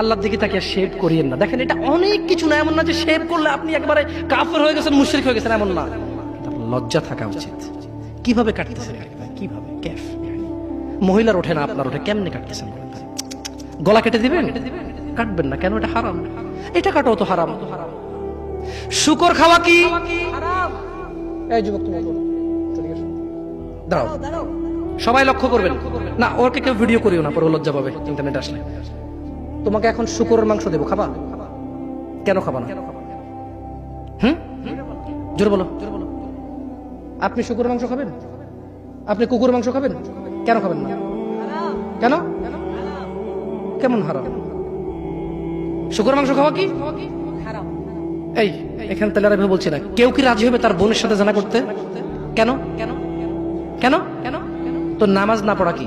আল্লাহর দিকে তাকে শেভ করিয়েন না। দেখেন, এটা অনেক কিছু না, এমন না যে শেভ করলে আপনি একবারে কাফের হয়ে গেছেন, মুশরিক হয়ে গেছেন, এমন না। লজ্জা থাকা উচিত। কীভাবে কাটতেছেন কীভাবে? ক্যাফ মহিলার ওঠে না, আপনার ওঠে। কেমনে কাটতেছেন? গলা কেটে দিবেন? কাটবেন না। কেন? এটা হারাম। এটা কাটো তো হারাম। শুকর খাওয়া কি? এই যুবক। দাঁড়াও। সবাই লক্ষ্য করবেন। না ওকে কেউ ভিডিও করিও না, পরে লজ্জা পাবে। ইন্টারনেট আসলে। তোমাকে এখন শুকরের মাংস দেবো, খাবা? কেন খাবা না? হুম? জোর বলো। আপনি শুকুর মাংস খাবেন? আপনি কুকুর মাংস খাবেন? কেন খাবেন না? কেন? কেমন হারাম? শুকুর মাংস খাওয়া কি? এই, এখানে তাহলে আর বলছি না। কেউ কি রাজি হবে তার বোনের সাথে জানা করতে? কেন? কেন? কেন? কেন তো নামাজ না পড়া কি?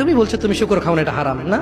তুমি বলছো তুমি শুকর খাও না এটা হারাম না?